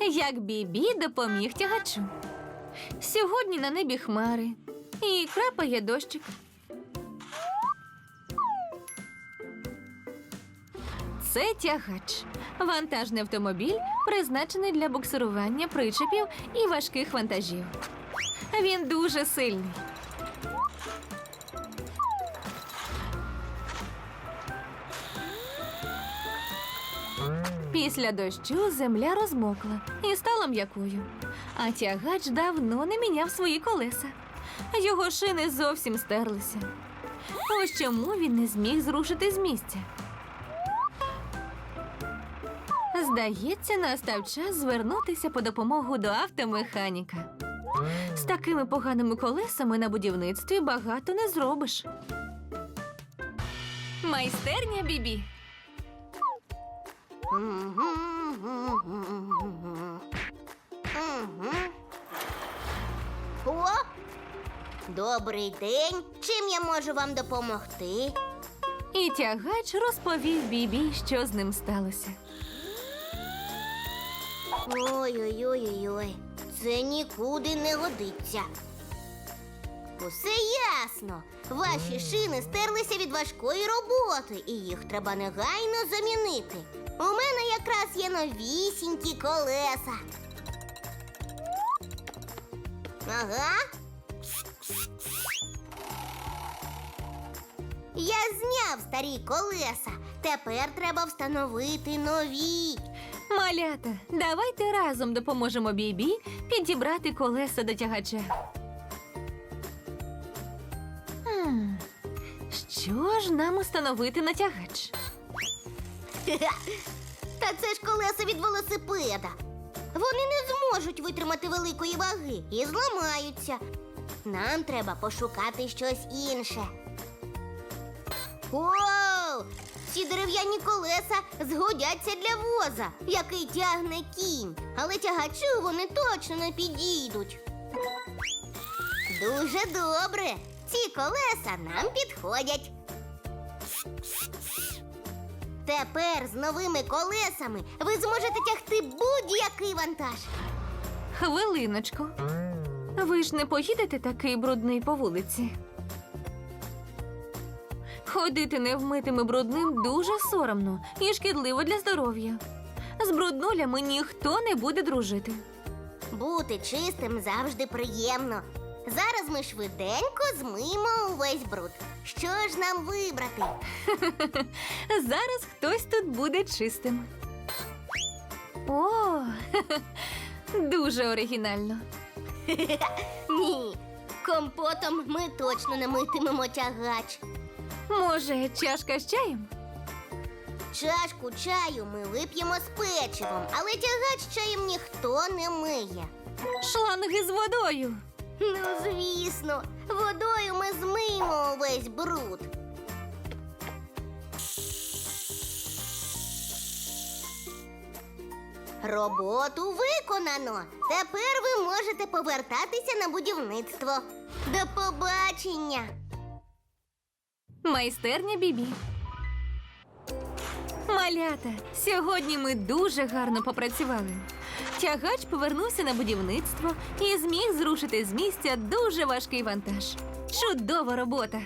як Бібі допоміг тягачу. Сьогодні на небі хмари і крапає дощик. Це тягач. Вантажний автомобіль, призначений для буксирування причепів і важких вантажів. Він дуже сильний. Після дощу земля розмокла і стала м'якою. А тягач давно не міняв свої колеса. Його шини зовсім стерлися. Ось чому він не зміг зрушити з місця. Здається, настав час звернутися по допомогу до автомеханіка. З такими поганими колесами на будівництві багато не зробиш. Майстерня Бібі. О! Добрий день. Чим я можу вам допомогти? І тягач розповів Бібі, що з ним сталося. Ой-ой-ой-ой. Це нікуди не годиться. Усе ясно. Ваші шини стерлися від важкої роботи, і їх треба негайно замінити. У мене якраз є новісінькі колеса. Ага. Я зняв старі колеса. Тепер треба встановити нові. Малята, давайте разом допоможемо Бібі підібрати колеса до тягача. Що ж нам установити на тягач? Та це ж колеса від велосипеда. Вони не зможуть витримати великої ваги і зламаються. Нам треба пошукати щось інше. Оу! Ці дерев'яні колеса згодяться для воза, який тягне кінь, але тягачу вони точно не підійдуть. Дуже добре. Ці колеса нам підходять. Тепер з новими колесами ви зможете тягти будь-який вантаж. Хвилиночку. Ви ж не поїдете такий брудний по вулиці. Ходити невмитим і брудним дуже соромно і шкідливо для здоров'я. З бруднулями ніхто не буде дружити. Бути чистим завжди приємно. Зараз ми швиденько змиємо увесь бруд. Що ж нам вибрати? Зараз хтось тут буде чистим. О, дуже оригінально. Ні, компотом ми точно не митимемо тягач. Може, чашка з чаєм? Чашку чаю ми вип'ємо з печивом, але тягач чаєм ніхто не миє. Шланги з водою. Ну, звісно, водою ми змиємо увесь бруд. Роботу виконано. Тепер ви можете повертатися на будівництво. До побачення! Майстерня Бібі. Малята, сьогодні ми дуже гарно попрацювали. Тягач повернувся на будівництво і зміг зрушити з місця дуже важкий вантаж. Чудова робота!